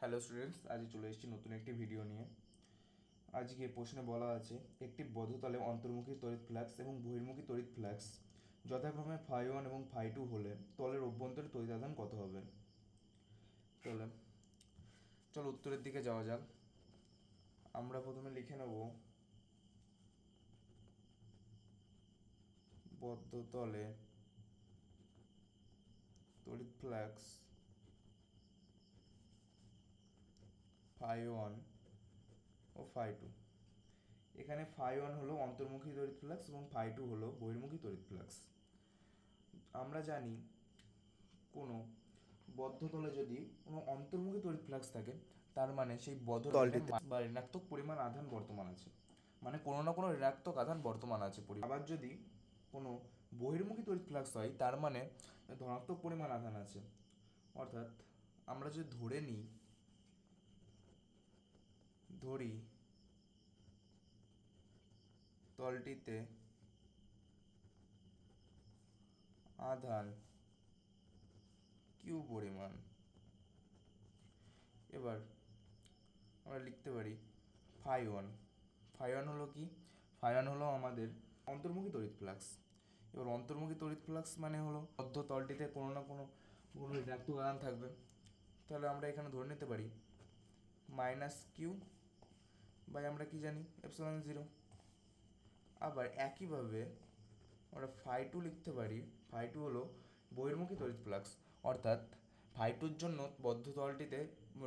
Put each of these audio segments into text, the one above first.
Hello students, আজ চলে এসেছি নতুন একটি ভিডিও নিয়ে। আজকে প্রশ্নে বলা আছে, একটি বদ্ধতলে অন্তর্মুখী তড়িৎ ফ্লাক্স এবং বহির্মুখী তড়িৎ ফ্লাক্স যথাক্রমে ফাই ওয়ান এবং ফাই টু হলে তলের অভ্যন্তরে তড়িৎ কত হবে? তাহলে চলো উত্তরের দিকে যাওয়া যাক। আমরা প্রথমে লিখে নেব, বদ্ধতলে তড়িৎ ফ্লাক্স ফাই ওয়ান ও ফাই টু। এখানে ফাই ওয়ান হলো অন্তর্মুখী তড়িৎ ফ্লাক্স এবং ফাই টু হলো বহির্মুখী তড়িৎ ফ্লাক্স। আমরা জানি কোনো বদ্ধ তলে যদি কোনো অন্তর্মুখী তড়িৎ ফ্লাক্স থাকে তার মানে সেই বদ্ধ তলটিতে। বা ঋণাত্মক পরিমাণ আধান বর্তমান আছে। মানে কোনো না কোনো ঋণাত্মক আধান বর্তমান আছে। আবার যদি কোনো বহির্মুখী তড়িৎ ফ্লাক্স হয় তার মানে ধনাত্মক পরিমাণ আধান আছে। অর্থাৎ আমরা যদি ধরে নিই ধরি তলটিতে আধান কিউ পরিমাণ। এবার আমরা লিখতে পারি ফাই ওয়ান ফাই ওয়ান হলো কি? ফাই ওয়ান হলো আমাদের অন্তর্মুখী তড়িৎ ফ্লাক্স এবার অন্তর্মুখী তড়িৎ ফ্লাক্স মানে হলো অর্ধ তলটিতে কোনো না কোনো কোনো ঋণাত্মক আধান থাকবে। তাহলে আমরা এখানে ধরে নিতে পারি মাইনাস কিউ বাই আমরা কি জানি? Epsilon zero. আবার একইভাবে আমরা ফাই টু লিখতে পারি। ফাই টু হলো বহির্মুখী তড়িৎ ফ্লাক্স। অর্থাৎ ফাই টুর জন্য বদ্ধ তলটিতে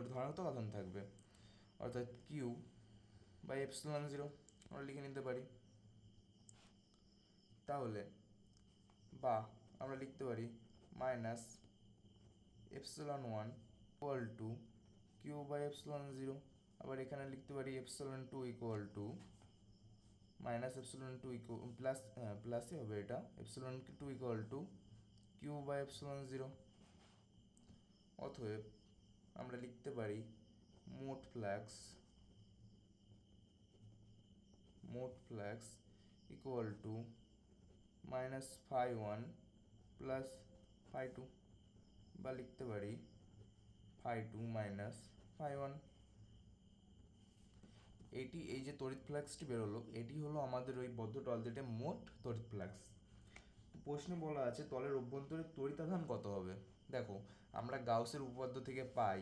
ধনাত্মক আধান থাকবে। অর্থাৎ কিউ বাই এপসিলন জিরো। আমরা লিখে নিতে পারি। তাহলে বা আমরা লিখতে পারি minus epsilon one equal to Q by epsilon zero. আবার এখানে লিখতে পারি epsilon two equal to minus epsilon two equal plus প্লাসই হবে এটা। Epsilon two equal to Q by epsilon zero অতএব আমরা লিখতে পারি মোট ফ্ল্যাক্স মোট flux equal to minus phi one plus phi two বা লিখতে পারি phi two minus phi one এটি এই যে তড়িৎ ফ্লাক্সটি বেরোলো, এটি হলো আমাদের ওই বদ্ধ টলদেটে মোট তড়িৎ ফ্লাক্স। প্রশ্নে বলা আছে তলের অভ্যন্তরে তড়িতাধান কত হবে? দেখো, আমরা গাউসের উপপাদ্য থেকে পাই,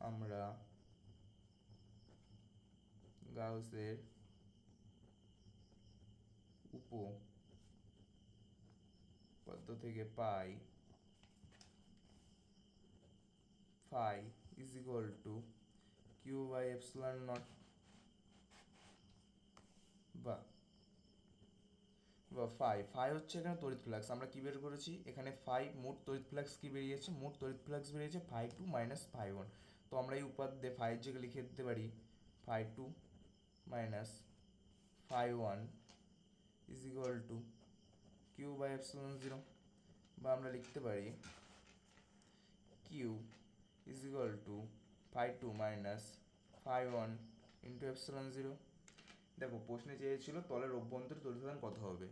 আমরা গাউসের উপপাদ্য থেকে পাই, phi is equal to q by epsilon naught বা বা ফাই ফাই হচ্ছে এখানে তড়িৎ ফ্লাক্স আমরা কি বের করেছি? এখানে ফাই মোট তড়িৎ ফ্লাক্স কি বেরিয়েছে? মোট তড়িৎ ফ্লাক্স বেরিয়েছে phi two minus phi one তো আমরা এই উপাদ্যে ফাইয়ের জায়গায় লিখে দিতে পারি phi two minus phi one is equal to Q by epsilon zero বা আমরা লিখতে পারি Q is equal to phi two minus phi one into epsilon zero. দেখো, প্রশ্নে চেয়েছিল তলের অভ্যন্তরে তড়িতাধান কত হবে?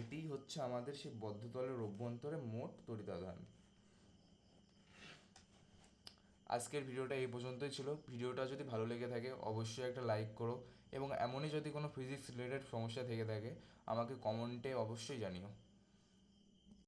এটিই হচ্ছে আমাদের সেই বদ্ধ তলের অভ্যন্তরে মোট তড়িতাধান আজকের ভিডিওটা এই পর্যন্তই ছিল। ভিডিওটা যদি ভালো লেগে থাকে, অবশ্যই একটা লাইক করো এবং এমনই যদি কোনো ফিজিক্স রিলেটেড সমস্যা থেকে থাকে, আমাকে কমেন্টে অবশ্যই জানিও।